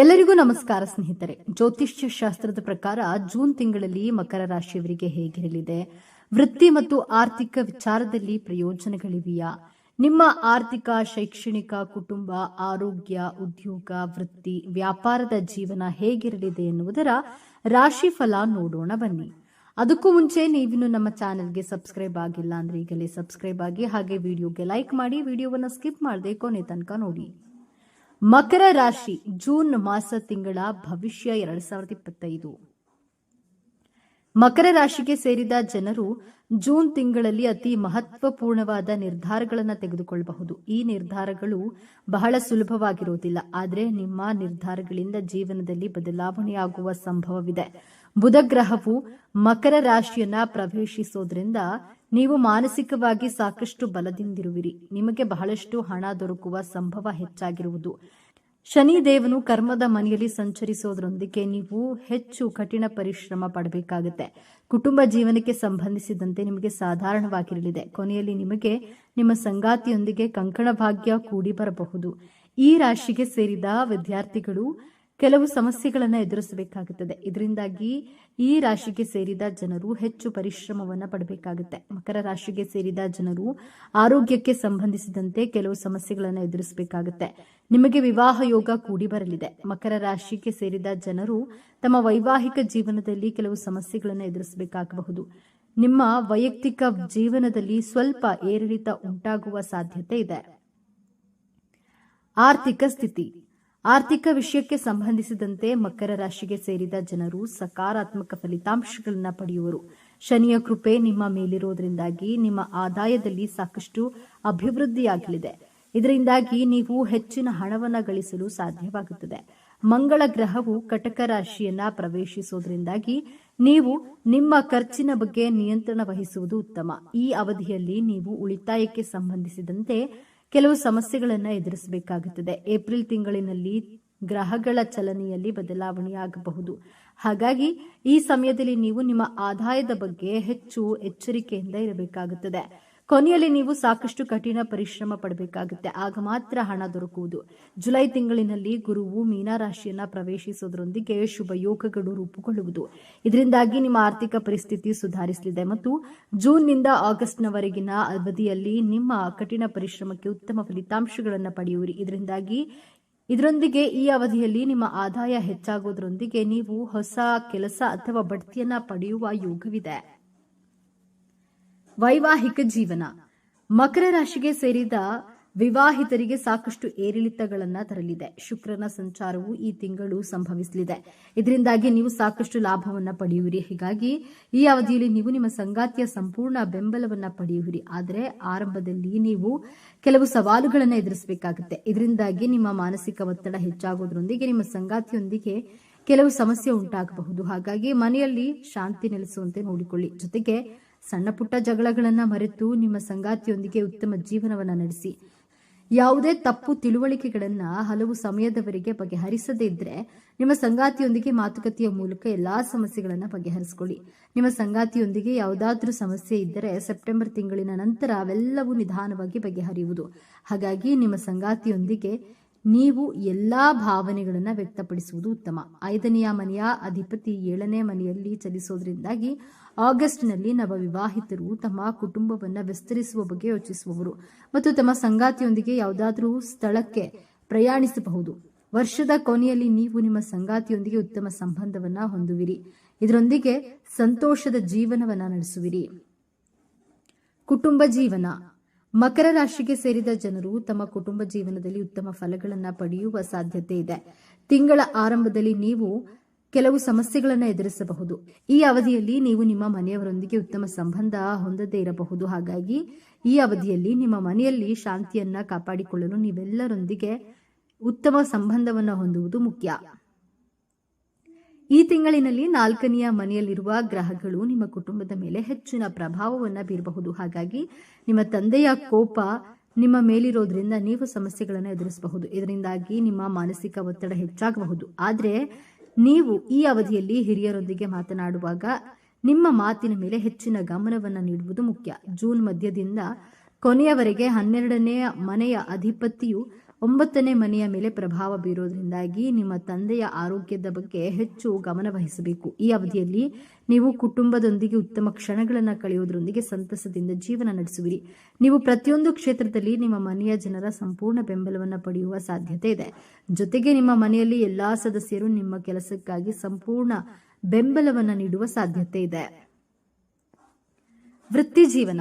ಎಲ್ಲರಿಗೂ ನಮಸ್ಕಾರ ಸ್ನೇಹಿತರೆ. ಜ್ಯೋತಿಷ್ಯ ಶಾಸ್ತ್ರದ ಪ್ರಕಾರ ಜೂನ್ ತಿಂಗಳಲ್ಲಿ ಮಕರ ರಾಶಿಯವರಿಗೆ ಹೇಗಿರಲಿದೆ? ವೃತ್ತಿ ಮತ್ತು ಆರ್ಥಿಕ ವಿಚಾರದಲ್ಲಿ ಪ್ರಯೋಜನಗಳಿವೆಯಾ? ನಿಮ್ಮ ಆರ್ಥಿಕ, ಶೈಕ್ಷಣಿಕ, ಕುಟುಂಬ, ಆರೋಗ್ಯ, ಉದ್ಯೋಗ, ವೃತ್ತಿ, ವ್ಯಾಪಾರದ ಜೀವನ ಹೇಗಿರಲಿದೆ ಎನ್ನುವುದರ ರಾಶಿ ಫಲ ನೋಡೋಣ ಬನ್ನಿ. ಅದಕ್ಕೂ ಮುಂಚೆ ನೀವಿನ್ನು ನಮ್ಮ ಚಾನೆಲ್ಗೆ ಸಬ್ಸ್ಕ್ರೈಬ್ ಆಗಿಲ್ಲ ಅಂದ್ರೆ ಈಗಲೇ ಸಬ್ಸ್ಕ್ರೈಬ್ ಆಗಿ ಹಾಗೆ ವಿಡಿಯೋಗೆ ಲೈಕ್ ಮಾಡಿ, ವಿಡಿಯೋವನ್ನು ಸ್ಕಿಪ್ ಮಾಡದೆ ಕೊನೆ ತನಕ ನೋಡಿ. ಮಕರ ರಾಶಿ ಜೂನ್ ಮಾಸ ತಿಂಗಳ ಭವಿಷ್ಯ ಎರಡ್ ಸಾವಿರದ ಇಪ್ಪತ್ತೈದು. ಮಕರ ರಾಶಿಗೆ ಸೇರಿದ ಜನರು ಜೂನ್ ತಿಂಗಳಲ್ಲಿ ಅತಿ ಮಹತ್ವಪೂರ್ಣವಾದ ನಿರ್ಧಾರಗಳನ್ನು ತೆಗೆದುಕೊಳ್ಳಬಹುದು ಈ ನಿರ್ಧಾರಗಳು ಬಹಳ ಸುಲಭವಾಗಿರುವುದಿಲ್ಲ ಆದರೆ ನಿಮ್ಮ ನಿರ್ಧಾರಗಳಿಂದ ಜೀವನದಲ್ಲಿ ಬದಲಾವಣೆಯಾಗುವ ಸಂಭವವಿದೆ. ಬುಧ ಗ್ರಹವು ಮಕರ ರಾಶಿಯನ್ನ ಪ್ರವೇಶಿಸೋದ್ರಿಂದ ನೀವು ಮಾನಸಿಕವಾಗಿ ಸಾಕಷ್ಟು ಬಲದಿಂದಿರುವಿರಿ. ನಿಮಗೆ ಬಹಳಷ್ಟು ಹಣ ದೊರಕುವ ಸಂಭವ ಹೆಚ್ಚಾಗಿರುವುದು. ಶನಿ ದೇವನು ಕರ್ಮದ ಮನೆಯಲ್ಲಿ ಸಂಚರಿಸೋದ್ರೊಂದಿಗೆ ನೀವು ಹೆಚ್ಚು ಕಠಿಣ ಪರಿಶ್ರಮ ಪಡಬೇಕಾಗುತ್ತೆ. ಕುಟುಂಬ ಜೀವನಕ್ಕೆ ಸಂಬಂಧಿಸಿದಂತೆ ನಿಮಗೆ ಸಾಧಾರಣವಾಗಿರಲಿದೆ. ಕೊನೆಯಲ್ಲಿ ನಿಮಗೆ ನಿಮ್ಮ ಸಂಗಾತಿಯೊಂದಿಗೆ ಕಂಕಣ ಭಾಗ್ಯ ಕೂಡಿ ಬರಬಹುದು. ಈ ರಾಶಿಗೆ ಸೇರಿದ ವಿದ್ಯಾರ್ಥಿಗಳು ಕೆಲವು ಸಮಸ್ಯೆಗಳನ್ನು ಎದುರಿಸಬೇಕಾಗುತ್ತದೆ. ಇದರಿಂದಾಗಿ ಈ ರಾಶಿಗೆ ಸೇರಿದ ಜನರು ಹೆಚ್ಚು ಪರಿಶ್ರಮವನ್ನು ಪಡಬೇಕಾಗುತ್ತೆ. ಮಕರ ರಾಶಿಗೆ ಸೇರಿದ ಜನರು ಆರೋಗ್ಯಕ್ಕೆ ಸಂಬಂಧಿಸಿದಂತೆ ಕೆಲವು ಸಮಸ್ಯೆಗಳನ್ನು ಎದುರಿಸಬೇಕಾಗುತ್ತೆ. ನಿಮಗೆ ವಿವಾಹ ಯೋಗ ಕೂಡಿ ಬರಲಿದೆ. ಮಕರ ರಾಶಿಗೆ ಸೇರಿದ ಜನರು ತಮ್ಮ ವೈವಾಹಿಕ ಜೀವನದಲ್ಲಿ ಕೆಲವು ಸಮಸ್ಯೆಗಳನ್ನು ಎದುರಿಸಬೇಕಾಗಬಹುದು. ನಿಮ್ಮ ವೈಯಕ್ತಿಕ ಜೀವನದಲ್ಲಿ ಸ್ವಲ್ಪ ಏರಿಳಿತ ಉಂಟಾಗುವ ಸಾಧ್ಯತೆ ಇದೆ. ಆರ್ಥಿಕ ಸ್ಥಿತಿ. ಆರ್ಥಿಕ ವಿಷಯಕ್ಕೆ ಸಂಬಂಧಿಸಿದಂತೆ ಮಕರ ರಾಶಿಗೆ ಸೇರಿದ ಜನರು ಸಕಾರಾತ್ಮಕ ಫಲಿತಾಂಶಗಳನ್ನು ಪಡೆಯುವರು. ಶನಿಯ ಕೃಪೆ ನಿಮ್ಮ ಮೇಲಿರೋದ್ರಿಂದಾಗಿ ನಿಮ್ಮ ಆದಾಯದಲ್ಲಿ ಸಾಕಷ್ಟು ಅಭಿವೃದ್ಧಿಯಾಗಲಿದೆ. ಇದರಿಂದಾಗಿ ನೀವು ಹೆಚ್ಚಿನ ಹಣವನ್ನು ಗಳಿಸಲು ಸಾಧ್ಯವಾಗುತ್ತದೆ. ಮಂಗಳ ಗ್ರಹವು ಕಟಕ ರಾಶಿಯನ್ನ ಪ್ರವೇಶಿಸುವುದರಿಂದಾಗಿ ನೀವು ನಿಮ್ಮ ಖರ್ಚಿನ ಬಗ್ಗೆ ನಿಯಂತ್ರಣ ವಹಿಸುವುದು ಉತ್ತಮ. ಈ ಅವಧಿಯಲ್ಲಿ ನೀವು ಉಳಿತಾಯಕ್ಕೆ ಸಂಬಂಧಿಸಿದಂತೆ ಕೆಲವು ಸಮಸ್ಯೆಗಳನ್ನು ಎದುರಿಸಬೇಕಾಗುತ್ತದೆ. ಏಪ್ರಿಲ್ ತಿಂಗಳಿನಲ್ಲಿ ಗ್ರಹಗಳ ಚಲನೆಯಲ್ಲಿ ಬದಲಾವಣೆಯಾಗಬಹುದು. ಹಾಗಾಗಿ ಈ ಸಮಯದಲ್ಲಿ ನೀವು ನಿಮ್ಮ ಆದಾಯದ ಬಗ್ಗೆ ಹೆಚ್ಚು ಎಚ್ಚರಿಕೆಯಿಂದ ಇರಬೇಕಾಗುತ್ತದೆ. ಕೊನೆಯಲ್ಲಿ ನೀವು ಸಾಕಷ್ಟು ಕಠಿಣ ಪರಿಶ್ರಮ ಪಡಬೇಕಾಗುತ್ತೆ. ಆಗ ಮಾತ್ರ ಹಣ ದೊರಕುವುದು. ಜುಲೈ ತಿಂಗಳಿನಲ್ಲಿ ಗುರುವು ಮೀನಾ ರಾಶಿಯನ್ನ ಪ್ರವೇಶಿಸುವುದರೊಂದಿಗೆ ಶುಭ ಯೋಗಗಳು ರೂಪುಗೊಳ್ಳುವುದು. ಇದರಿಂದಾಗಿ ನಿಮ್ಮ ಆರ್ಥಿಕ ಪರಿಸ್ಥಿತಿ ಸುಧಾರಿಸಲಿದೆ ಮತ್ತು ಜೂನ್ನಿಂದ ಆಗಸ್ಟ್ನವರೆಗಿನ ಅವಧಿಯಲ್ಲಿ ನಿಮ್ಮ ಕಠಿಣ ಪರಿಶ್ರಮಕ್ಕೆ ಉತ್ತಮ ಫಲಿತಾಂಶಗಳನ್ನು ಪಡೆಯುವಿರಿ. ಇದರಿಂದಾಗಿ ಇದರೊಂದಿಗೆ ಈ ಅವಧಿಯಲ್ಲಿ ನಿಮ್ಮ ಆದಾಯ ಹೆಚ್ಚಾಗುವುದರೊಂದಿಗೆ ನೀವು ಹೊಸ ಕೆಲಸ ಅಥವಾ ಬಡ್ತಿಯನ್ನ ಪಡೆಯುವ ಯೋಗವಿದೆ. ವೈವಾಹಿಕ ಜೀವನ. ಮಕರ ರಾಶಿಗೆ ಸೇರಿದ ವಿವಾಹಿತರಿಗೆ ಸಾಕಷ್ಟು ಏರಿಳಿತಗಳನ್ನ ತರಲಿದೆ. ಶುಕ್ರನ ಸಂಚಾರವು ಈ ತಿಂಗಳು ಸಂಭವಿಸಲಿದೆ. ಇದರಿಂದಾಗಿ ನೀವು ಸಾಕಷ್ಟು ಲಾಭವನ್ನ ಪಡೆಯುವಿರಿ. ಹೀಗಾಗಿ ಈ ಅವಧಿಯಲ್ಲಿ ನೀವು ನಿಮ್ಮ ಸಂಗಾತಿಯ ಸಂಪೂರ್ಣ ಬೆಂಬಲವನ್ನ ಪಡೆಯುವಿರಿ. ಆದರೆ ಆರಂಭದಲ್ಲಿ ನೀವು ಕೆಲವು ಸವಾಲುಗಳನ್ನು ಎದುರಿಸಬೇಕಾಗುತ್ತೆ. ಇದರಿಂದಾಗಿ ನಿಮ್ಮ ಮಾನಸಿಕ ಒತ್ತಡ ಹೆಚ್ಚಾಗೋದ್ರೊಂದಿಗೆ ನಿಮ್ಮ ಸಂಗಾತಿಯೊಂದಿಗೆ ಕೆಲವು ಸಮಸ್ಯೆ ಉಂಟಾಗಬಹುದು. ಹಾಗಾಗಿ ಮನೆಯಲ್ಲಿ ಶಾಂತಿ ನೆಲೆಸುವಂತೆ ನೋಡಿಕೊಳ್ಳಿ. ಜೊತೆಗೆ ಸಣ್ಣ ಪುಟ್ಟ ಜಗಳಗಳನ್ನು ಮರೆತು ನಿಮ್ಮ ಸಂಗಾತಿಯೊಂದಿಗೆ ಉತ್ತಮ ಜೀವನವನ್ನು ನಡೆಸಿ. ಯಾವುದೇ ತಪ್ಪು ತಿಳುವಳಿಕೆಗಳನ್ನು ಹಲವು ಸಮಯದವರೆಗೆ ಬಗೆಹರಿಸದೇ ಇದ್ರೆ ನಿಮ್ಮ ಸಂಗಾತಿಯೊಂದಿಗೆ ಮಾತುಕತೆಯ ಮೂಲಕ ಎಲ್ಲಾ ಸಮಸ್ಯೆಗಳನ್ನು ಬಗೆಹರಿಸಿಕೊಳ್ಳಿ. ನಿಮ್ಮ ಸಂಗಾತಿಯೊಂದಿಗೆ ಯಾವುದಾದ್ರೂ ಸಮಸ್ಯೆ ಇದ್ದರೆ ಸೆಪ್ಟೆಂಬರ್ ತಿಂಗಳಿನ ನಂತರ ಅವೆಲ್ಲವೂ ನಿಧಾನವಾಗಿ ಬಗೆಹರಿಯುವುದು. ಹಾಗಾಗಿ ನಿಮ್ಮ ಸಂಗಾತಿಯೊಂದಿಗೆ ನೀವು ಎಲ್ಲಾ ಭಾವನೆಗಳನ್ನು ವ್ಯಕ್ತಪಡಿಸುವುದು ಉತ್ತಮ. ಐದನೆಯ ಮನೆಯ ಅಧಿಪತಿ ಏಳನೇ ಮನೆಯಲ್ಲಿ ಚಲಿಸೋದ್ರಿಂದಾಗಿ ಆಗಸ್ಟ್ನಲ್ಲಿ ನವವಿವಾಹಿತರು ತಮ್ಮ ಕುಟುಂಬವನ್ನು ವಿಸ್ತರಿಸುವ ಬಗ್ಗೆ ಯೋಚಿಸುವವರು ಮತ್ತು ತಮ್ಮ ಸಂಗಾತಿಯೊಂದಿಗೆ ಯಾವುದಾದರೂ ಸ್ಥಳಕ್ಕೆ ಪ್ರಯಾಣಿಸಬಹುದು. ವರ್ಷದ ಕೊನೆಯಲ್ಲಿ ನೀವು ನಿಮ್ಮ ಸಂಗಾತಿಯೊಂದಿಗೆ ಉತ್ತಮ ಸಂಬಂಧವನ್ನು ಹೊಂದುವಿರಿ. ಇದರೊಂದಿಗೆ ಸಂತೋಷದ ಜೀವನವನ್ನು ನಡೆಸುವಿರಿ. ಕುಟುಂಬ ಜೀವನ. ಮಕರ ರಾಶಿಗೆ ಸೇರಿದ ಜನರು ತಮ್ಮ ಕುಟುಂಬ ಜೀವನದಲ್ಲಿ ಉತ್ತಮ ಫಲಗಳನ್ನು ಪಡೆಯುವ ಸಾಧ್ಯತೆ ಇದೆ. ತಿಂಗಳ ಆರಂಭದಲ್ಲಿ ನೀವು ಕೆಲವು ಸಮಸ್ಯೆಗಳನ್ನು ಎದುರಿಸಬಹುದು. ಈ ಅವಧಿಯಲ್ಲಿ ನೀವು ನಿಮ್ಮ ಮನೆಯವರೊಂದಿಗೆ ಉತ್ತಮ ಸಂಬಂಧ ಹೊಂದದೇ ಇರಬಹುದು. ಹಾಗಾಗಿ ಈ ಅವಧಿಯಲ್ಲಿ ನಿಮ್ಮ ಮನೆಯಲ್ಲಿ ಶಾಂತಿಯನ್ನ ಕಾಪಾಡಿಕೊಳ್ಳಲು ನೀವೆಲ್ಲರೊಂದಿಗೆ ಉತ್ತಮ ಸಂಬಂಧವನ್ನು ಹೊಂದುವುದು ಮುಖ್ಯ. ಈ ತಿಂಗಳಿನಲ್ಲಿ ನಾಲ್ಕನೆಯ ಮನೆಯಲ್ಲಿರುವ ಗ್ರಹಗಳು ನಿಮ್ಮ ಕುಟುಂಬದ ಮೇಲೆ ಹೆಚ್ಚಿನ ಪ್ರಭಾವವನ್ನು ಬೀರಬಹುದು. ಹಾಗಾಗಿ ನಿಮ್ಮ ತಂದೆಯ ಕೋಪ ನಿಮ್ಮ ಮೇಲಿರೋದ್ರಿಂದ ನೀವು ಸಮಸ್ಯೆಗಳನ್ನು ಎದುರಿಸಬಹುದು. ಇದರಿಂದಾಗಿ ನಿಮ್ಮ ಮಾನಸಿಕ ಒತ್ತಡ ಹೆಚ್ಚಾಗಬಹುದು. ಆದರೆ ನೀವು ಈ ಅವಧಿಯಲ್ಲಿ ಹಿರಿಯರೊಂದಿಗೆ ಮಾತನಾಡುವಾಗ ನಿಮ್ಮ ಮಾತಿನ ಮೇಲೆ ಹೆಚ್ಚಿನ ಗಮನವನ್ನು ನೀಡುವುದು ಮುಖ್ಯ. ಜೂನ್ ಮಧ್ಯದಿಂದ ಕೊನೆಯವರೆಗೆ ಹನ್ನೆರಡನೆಯ ಮನೆಯ ಅಧಿಪತಿಯು ಒಂಬತ್ತನೇ ಮನೆಯ ಮೇಲೆ ಪ್ರಭಾವ ಬೀರೋದ್ರಿಂದಾಗಿ ನಿಮ್ಮ ತಂದೆಯ ಆರೋಗ್ಯದ ಬಗ್ಗೆ ಹೆಚ್ಚು ಗಮನ ವಹಿಸಬೇಕು. ಈ ಅವಧಿಯಲ್ಲಿ ನೀವು ಕುಟುಂಬದೊಂದಿಗೆ ಉತ್ತಮ ಕ್ಷಣಗಳನ್ನು ಕಳೆಯೋದ್ರೊಂದಿಗೆ ಸಂತಸದಿಂದ ಜೀವನ ನಡೆಸುವಿರಿ. ನೀವು ಪ್ರತಿಯೊಂದು ಕ್ಷೇತ್ರದಲ್ಲಿ ನಿಮ್ಮ ಮನೆಯ ಜನರ ಸಂಪೂರ್ಣ ಬೆಂಬಲವನ್ನು ಪಡೆಯುವ ಸಾಧ್ಯತೆ ಇದೆ. ಜೊತೆಗೆ ನಿಮ್ಮ ಮನೆಯಲ್ಲಿ ಎಲ್ಲಾ ಸದಸ್ಯರು ನಿಮ್ಮ ಕೆಲಸಕ್ಕಾಗಿ ಸಂಪೂರ್ಣ ಬೆಂಬಲವನ್ನು ನೀಡುವ ಸಾಧ್ಯತೆ ಇದೆ. ವೃತ್ತಿ ಜೀವನ.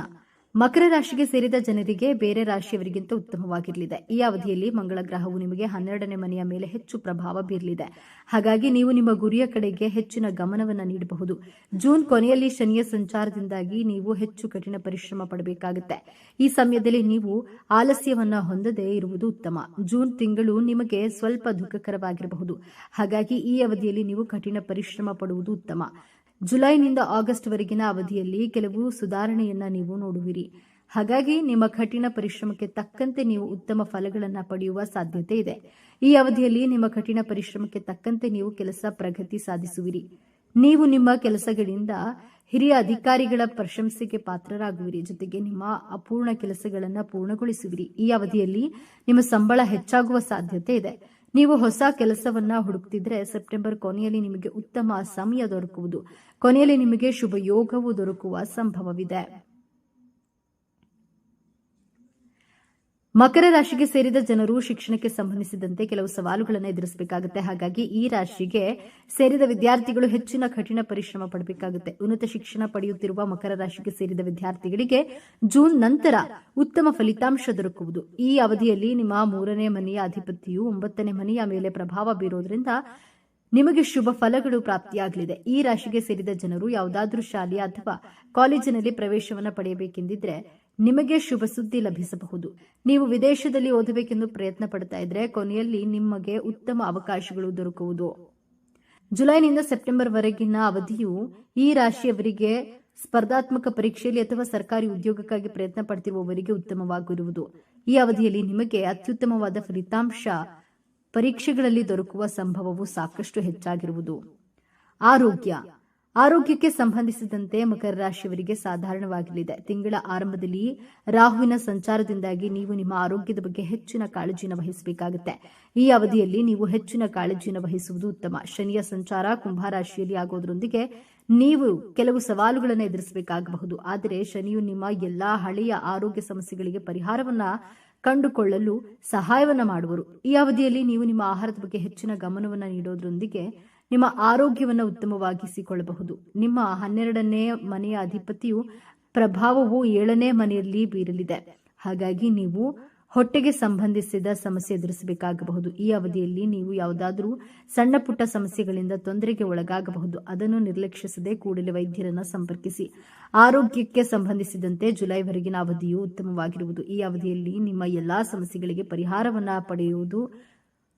ಮಕರ ರಾಶಿಗೆ ಸೇರಿದ ಜನರಿಗೆ ಬೇರೆ ರಾಶಿಯವರಿಗಿಂತ ಉತ್ತಮವಾಗಿರಲಿದೆ. ಈ ಅವಧಿಯಲ್ಲಿ ಮಂಗಳ ಗ್ರಹವು ನಿಮಗೆ ಹನ್ನೆರಡನೇ ಮನೆಯ ಮೇಲೆ ಹೆಚ್ಚು ಪ್ರಭಾವ ಬೀರಲಿದೆ. ಹಾಗಾಗಿ ನೀವು ನಿಮ್ಮ ಗುರಿಯ ಕಡೆಗೆ ಹೆಚ್ಚಿನ ಗಮನವನ್ನು ನೀಡಬಹುದು. ಜೂನ್ ಕೊನೆಯಲ್ಲಿ ಶನಿಯ ಸಂಚಾರದಿಂದಾಗಿ ನೀವು ಹೆಚ್ಚು ಕಠಿಣ ಪರಿಶ್ರಮ ಪಡಬೇಕಾಗುತ್ತೆ. ಈ ಸಮಯದಲ್ಲಿ ನೀವು ಆಲಸ್ಯವನ್ನ ಹೊಂದದೇ ಇರುವುದು ಉತ್ತಮ. ಜೂನ್ ತಿಂಗಳು ನಿಮಗೆ ಸ್ವಲ್ಪ ದುಃಖಕರವಾಗಿರಬಹುದು. ಹಾಗಾಗಿ ಈ ಅವಧಿಯಲ್ಲಿ ನೀವು ಕಠಿಣ ಪರಿಶ್ರಮ ಪಡುವುದು ಉತ್ತಮ. ಜುಲೈನಿಂದ ಆಗಸ್ಟ್ ವರೆಗಿನ ಅವಧಿಯಲ್ಲಿ ಕೆಲವು ಸುಧಾರಣೆಯನ್ನ ನೀವು ನೋಡುವಿರಿ. ಹಾಗಾಗಿ ನಿಮ್ಮ ಕಠಿಣ ಪರಿಶ್ರಮಕ್ಕೆ ತಕ್ಕಂತೆ ನೀವು ಉತ್ತಮ ಫಲಗಳನ್ನು ಪಡೆಯುವ ಸಾಧ್ಯತೆ ಇದೆ. ಈ ಅವಧಿಯಲ್ಲಿ ನಿಮ್ಮ ಕಠಿಣ ಪರಿಶ್ರಮಕ್ಕೆ ತಕ್ಕಂತೆ ನೀವು ಕೆಲಸ ಪ್ರಗತಿ ಸಾಧಿಸುವಿರಿ. ನೀವು ನಿಮ್ಮ ಕೆಲಸಗಳಿಂದ ಹಿರಿಯ ಅಧಿಕಾರಿಗಳ ಪ್ರಶಂಸೆಗೆ ಪಾತ್ರರಾಗುವಿರಿ. ಜೊತೆಗೆ ನಿಮ್ಮ ಅಪೂರ್ಣ ಕೆಲಸಗಳನ್ನು ಪೂರ್ಣಗೊಳಿಸುವಿರಿ. ಈ ಅವಧಿಯಲ್ಲಿ ನಿಮ್ಮ ಸಂಬಳ ಹೆಚ್ಚಾಗುವ ಸಾಧ್ಯತೆ ಇದೆ. ನೀವು ಹೊಸ ಕೆಲಸವನ್ನ ಹುಡುಕ್ತಿದ್ರೆ ಸೆಪ್ಟೆಂಬರ್ ಕೊನೆಯಲ್ಲಿ ನಿಮಗೆ ಉತ್ತಮ ಸಮಯ ದೊರಕುವುದು. ಕೊನೆಯಲ್ಲಿ ನಿಮಗೆ ಶುಭ ಯೋಗವು ದೊರಕುವ ಸಂಭವವಿದೆ. ಮಕರ ರಾಶಿಗೆ ಸೇರಿದ ಜನರು ಶಿಕ್ಷಣಕ್ಕೆ ಸಂಬಂಧಿಸಿದಂತೆ ಕೆಲವು ಸವಾಲುಗಳನ್ನು ಎದುರಿಸಬೇಕಾಗುತ್ತೆ. ಹಾಗಾಗಿ ಈ ರಾಶಿಗೆ ಸೇರಿದ ವಿದ್ಯಾರ್ಥಿಗಳು ಹೆಚ್ಚಿನ ಕಠಿಣ ಪರಿಶ್ರಮ ಪಡಬೇಕಾಗುತ್ತೆ. ಉನ್ನತ ಶಿಕ್ಷಣ ಪಡೆಯುತ್ತಿರುವ ಮಕರ ರಾಶಿಗೆ ಸೇರಿದ ವಿದ್ಯಾರ್ಥಿಗಳಿಗೆ ಜೂನ್ ನಂತರ ಉತ್ತಮ ಫಲಿತಾಂಶ ದೊರಕುವುದು. ಈ ಅವಧಿಯಲ್ಲಿ ನಿಮ್ಮ ಮೂರನೇ ಮನೆಯ ಅಧಿಪತಿಯು ಒಂಬತ್ತನೇ ಮನೆಯ ಮೇಲೆ ಪ್ರಭಾವ ಬೀರೋದ್ರಿಂದ ನಿಮಗೆ ಶುಭ ಫಲಗಳು ಪ್ರಾಪ್ತಿಯಾಗಲಿದೆ. ಈ ರಾಶಿಗೆ ಸೇರಿದ ಜನರು ಯಾವುದಾದ್ರೂ ಶಾಲೆ ಅಥವಾ ಕಾಲೇಜಿನಲ್ಲಿ ಪ್ರವೇಶವನ್ನು ಪಡೆಯಬೇಕೆಂದಿದ್ರೆ ನಿಮಗೆ ಶುಭ ಸುದ್ದಿ ಲಭಿಸಬಹುದು. ನೀವು ವಿದೇಶದಲ್ಲಿ ಓದಬೇಕೆಂದು ಪ್ರಯತ್ನ ಪಡ್ತಾ ಇದ್ರೆ ಕೊನೆಯಲ್ಲಿ ನಿಮಗೆ ಉತ್ತಮ ಅವಕಾಶಗಳು ದೊರಕುವುದು. ಜುಲೈನಿಂದ ಸೆಪ್ಟೆಂಬರ್ ವರೆಗಿನ ಅವಧಿಯು ಈ ರಾಶಿಯವರಿಗೆ ಸ್ಪರ್ಧಾತ್ಮಕ ಪರೀಕ್ಷೆಯಲ್ಲಿ ಅಥವಾ ಸರ್ಕಾರಿ ಉದ್ಯೋಗಕ್ಕಾಗಿ ಪ್ರಯತ್ನ ಪಡ್ತಿರುವವರಿಗೆ ಉತ್ತಮವಾಗಿರುವುದು. ಈ ಅವಧಿಯಲ್ಲಿ ನಿಮಗೆ ಅತ್ಯುತ್ತಮವಾದ ಫಲಿತಾಂಶ ಪರೀಕ್ಷೆಗಳಲ್ಲಿ ದೊರಕುವ ಸಂಭವವು ಸಾಕಷ್ಟು ಹೆಚ್ಚಾಗಿರುವುದು. ಆರೋಗ್ಯ. ಆರೋಗ್ಯಕ್ಕೆ ಸಂಬಂಧಿಸಿದಂತೆ ಮಕರ ರಾಶಿಯವರಿಗೆ ಸಾಧಾರಣವಾಗಲಿದೆ ತಿಂಗಳ ಆರಂಭದಲ್ಲಿ ರಾಹುವಿನ ಸಂಚಾರದಿಂದಾಗಿ ನೀವು ನಿಮ್ಮ ಆರೋಗ್ಯದ ಬಗ್ಗೆ ಹೆಚ್ಚಿನ ಕಾಳಜಿಯನ್ನು ವಹಿಸಬೇಕಾಗುತ್ತೆ. ಈ ಅವಧಿಯಲ್ಲಿ ನೀವು ಹೆಚ್ಚಿನ ಕಾಳಜಿಯನ್ನು ವಹಿಸುವುದು ಉತ್ತಮ. ಶನಿಯ ಸಂಚಾರ ಕುಂಭರಾಶಿಯಲ್ಲಿ ಆಗೋದ್ರೊಂದಿಗೆ ನೀವು ಕೆಲವು ಸವಾಲುಗಳನ್ನು ಎದುರಿಸಬೇಕಾಗಬಹುದು. ಆದರೆ ಶನಿಯು ನಿಮ್ಮ ಎಲ್ಲಾ ಹಳೆಯ ಆರೋಗ್ಯ ಸಮಸ್ಯೆಗಳಿಗೆ ಪರಿಹಾರವನ್ನ ಕಂಡುಕೊಳ್ಳಲು ಸಹಾಯವನ್ನ ಮಾಡುವರು. ಈ ಅವಧಿಯಲ್ಲಿ ನೀವು ನಿಮ್ಮ ಆಹಾರದ ಬಗ್ಗೆ ಹೆಚ್ಚಿನ ಗಮನವನ್ನು ನೀಡೋದ್ರೊಂದಿಗೆ ನಿಮ್ಮ ಆರೋಗ್ಯವನ್ನು ಉತ್ತಮವಾಗಿಸಿಕೊಳ್ಳಬಹುದು. ನಿಮ್ಮ ಹನ್ನೆರಡನೇ ಮನೆಯ ಅಧಿಪತಿಯು ಪ್ರಭಾವವು ಏಳನೇ ಮನೆಯಲ್ಲಿ ಬೀರಲಿದೆ. ಹಾಗಾಗಿ ನೀವು ಹೊಟ್ಟೆಗೆ ಸಂಬಂಧಿಸಿದ ಸಮಸ್ಯೆ ಎದುರಿಸಬೇಕಾಗಬಹುದು. ಈ ಅವಧಿಯಲ್ಲಿ ನೀವು ಯಾವುದಾದರೂ ಸಣ್ಣ ಪುಟ್ಟ ಸಮಸ್ಯೆಗಳಿಂದ ತೊಂದರೆಗೆ ಒಳಗಾಗಬಹುದು. ಅದನ್ನು ನಿರ್ಲಕ್ಷಿಸದೆ ಕೂಡಲೇ ವೈದ್ಯರನ್ನು ಸಂಪರ್ಕಿಸಿ. ಆರೋಗ್ಯಕ್ಕೆ ಸಂಬಂಧಿಸಿದಂತೆ ಜುಲೈವರೆಗಿನ ಅವಧಿಯು ಉತ್ತಮವಾಗಿರುವುದು. ಈ ಅವಧಿಯಲ್ಲಿ ನಿಮ್ಮ ಎಲ್ಲಾ ಸಮಸ್ಯೆಗಳಿಗೆ ಪರಿಹಾರವನ್ನ ಪಡೆಯುವುದು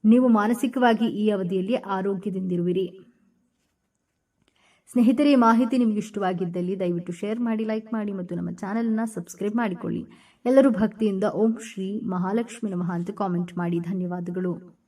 ನೀವು ಮಾನಸಿಕವಾಗಿ ಈ ಅವಧಿಯಲ್ಲಿ ಆರೋಗ್ಯದಿಂದಿರುವಿರಿ. ಸ್ನೇಹಿತರೆ ಮಾಹಿತಿ ನಿಮಗೆ ಇಷ್ಟವಾಗಿದ್ದಲ್ಲಿ ದಯವಿಟ್ಟು ಶೇರ್ ಮಾಡಿ, ಲೈಕ್ ಮಾಡಿ ಮತ್ತು ನಮ್ಮ ಚಾನೆಲ್ನ ಸಬ್ಸ್ಕ್ರೈಬ್ ಮಾಡಿಕೊಳ್ಳಿ. ಎಲ್ಲರೂ ಭಕ್ತಿಯಿಂದ ಓಂ ಶ್ರೀ ಮಹಾಲಕ್ಷ್ಮಿ ನಮಃ ಅಂತ ಕಾಮೆಂಟ್ ಮಾಡಿ. ಧನ್ಯವಾದಗಳು.